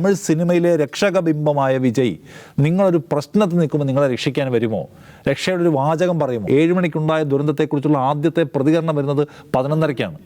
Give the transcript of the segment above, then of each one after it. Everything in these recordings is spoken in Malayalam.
തമിഴ് സിനിമയിലെ രക്ഷകബിംബമായ വിജയ് നിങ്ങളൊരു പ്രശ്നത്തിൽ നിൽക്കുമ്പോൾ നിങ്ങളെ രക്ഷിക്കാൻ വരുമോ? രക്ഷയുടെ ഒരു വാചകം പറയുമോ? ഏഴുമണിക്കുണ്ടായ ദുരന്തത്തെക്കുറിച്ചുള്ള ആദ്യത്തെ പ്രതികരണം വരുന്നത് പതിനൊന്നരയ്ക്കാണ്.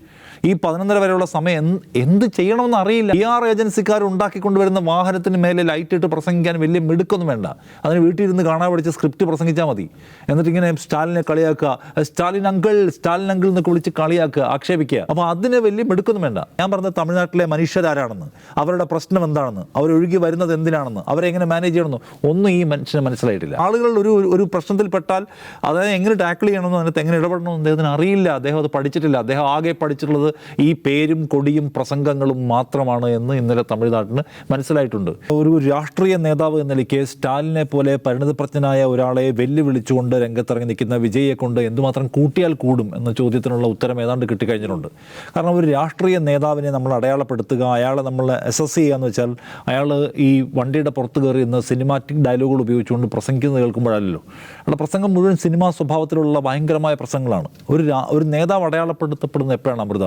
ഈ പതിനൊന്നര വരെയുള്ള സമയം എന്ത് ചെയ്യണമെന്ന് അറിയില്ല. പി ആർ ഏജൻസിക്കാർ ഉണ്ടാക്കിക്കൊണ്ടുവരുന്ന വാഹനത്തിന് മേലെ ലൈറ്റ് ഇട്ട് പ്രസംഗിക്കാൻ വലിയ മിടുക്കൊന്നും വേണ്ട. അതിന് വീട്ടിൽ ഇരുന്ന് കാണാൻ പഠിച്ച് സ്ക്രിപ്റ്റ് പ്രസംഗിച്ചാൽ മതി. എന്നിട്ട് ഇങ്ങനെ സ്റ്റാലിനെ കളിയാക്കുക. സ്റ്റാലിൻ അങ്കിൾ സ്റ്റാലിൻ അങ്കിൾ എന്നൊക്കെ വിളിച്ച് കളിയാക്കുക ആക്ഷേപിക്കുക. അപ്പോൾ അതിന് വലിയ മിടുക്കൊന്നും വേണ്ട. ഞാൻ പറഞ്ഞത് തമിഴ്നാട്ടിലെ മനുഷ്യരാരാണെന്ന്. അവരുടെ പ്രശ്നം എന്താണെന്ന്. അവരൊഴുകി വരുന്നത് എന്തിനാണെന്ന് അവരെ എങ്ങനെ മാനേജ് ചെയ്യണമെന്ന് ഒന്നും ഈ മനുഷ്യന് മനസ്സിലായിട്ടില്ല. ആളുകൾ ഒരു ഒരു പ്രശ്നത്തിൽപ്പെട്ടാൽ അതായത് എങ്ങനെ ടാക്കിൾ ചെയ്യണമെന്നോ അതിനകത്ത് എങ്ങനെ ഇടപെടണമെന്ന് അദ്ദേഹത്തിന് അറിയില്ല. അദ്ദേഹം അത് പഠിച്ചിട്ടില്ല. അദ്ദേഹം ആകെ പഠിച്ചിട്ടുള്ളത് ഈ പേരും കൊടിയും പ്രസംഗങ്ങളും മാത്രമാണ് എന്ന് ഇന്നലെ തമിഴ്നാട്ടിന് മനസ്സിലായിട്ടുണ്ട്. ഒരു രാഷ്ട്രീയ നേതാവ് എന്ന നിലയ്ക്ക് സ്റ്റാലിനെ പോലെ പരിണിതപ്രജ്ഞനായ ഒരാളെ വെല്ലുവിളിച്ചുകൊണ്ട് രംഗത്തിറങ്ങി നിൽക്കുന്ന വിജയെ കൊണ്ട് എന്തുമാത്രം കൂട്ടിയാൽ കൂടും എന്ന ചോദ്യത്തിനുള്ള ഉത്തരം ഏതാണ്ട് കിട്ടിക്കഴിഞ്ഞിട്ടുണ്ട്. കാരണം ഒരു രാഷ്ട്രീയ നേതാവിനെ നമ്മൾ അടയാളപ്പെടുത്തുക അയാളെ നമ്മൾ അസസ് ചെയ്യുക എന്ന് വെച്ചാൽ അയാൾ ഈ വണ്ടിയുടെ പുറത്ത് കയറി ഇന്ന് സിനിമാറ്റിക് ഡയലോഗുകൾ ഉപയോഗിച്ചുകൊണ്ട് പ്രസംഗിക്കുന്നത് കേൾക്കുമ്പോഴല്ലോ അയാളുടെ പ്രസംഗം മുഴുവൻ സിനിമാ സ്വഭാവത്തിലുള്ള ഭയങ്കരമായ പ്രസംഗങ്ങളാണ്. ഒരു ഒരു നേതാവ് അടയാളപ്പെടുത്തപ്പെടുന്ന എപ്പോഴാണ് അമൃത?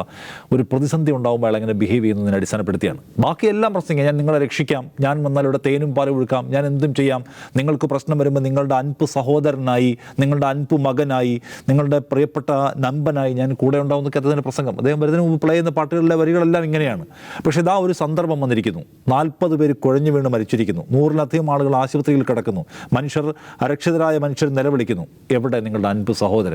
ഒരു പ്രതിസന്ധി ഉണ്ടാകുമ്പോൾ അയാൾ എങ്ങനെ ബിഹേവ് ചെയ്യുന്നതിനെ അടിസ്ഥാനപ്പെടുത്തിയാണ്. ബാക്കിയെല്ലാം പ്രസംഗം ഞാൻ നിങ്ങളെ രക്ഷിക്കാം. ഞാൻ വന്നാൽ ഇവിടെ തേനും പാലും ഒഴുക്കാം. ഞാൻ എന്തും ചെയ്യാം. നിങ്ങൾക്ക് പ്രശ്നം വരുമ്പോൾ നിങ്ങളുടെ അൻപ് സഹോദരനായി നിങ്ങളുടെ അൻപ് മകനായി നിങ്ങളുടെ പ്രിയപ്പെട്ട നമ്പനായി ഞാൻ കൂടെ ഉണ്ടാവുന്ന കരുതുന്ന പ്രസംഗം. അദ്ദേഹം വരുന്നതിന് മുമ്പ് പ്ലേ ചെയ്യുന്ന പാട്ടുകളിലെ വരികളെല്ലാം ഇങ്ങനെയാണ്. പക്ഷേ ഇതാ ഒരു സന്ദർഭം വന്നിരിക്കുന്നു. നാൽപ്പത് പേര് കുഴഞ്ഞു വീണ് മരിച്ചിരിക്കുന്നു. നൂറിലധികം ആളുകൾ ആശുപത്രിയിൽ കിടക്കുന്നു. മനുഷ്യർ അരക്ഷിതരായ മനുഷ്യർ നിലവിളിക്കുന്നു. എവിടെ നിങ്ങളുടെ അൻപ് സഹോദരൻ?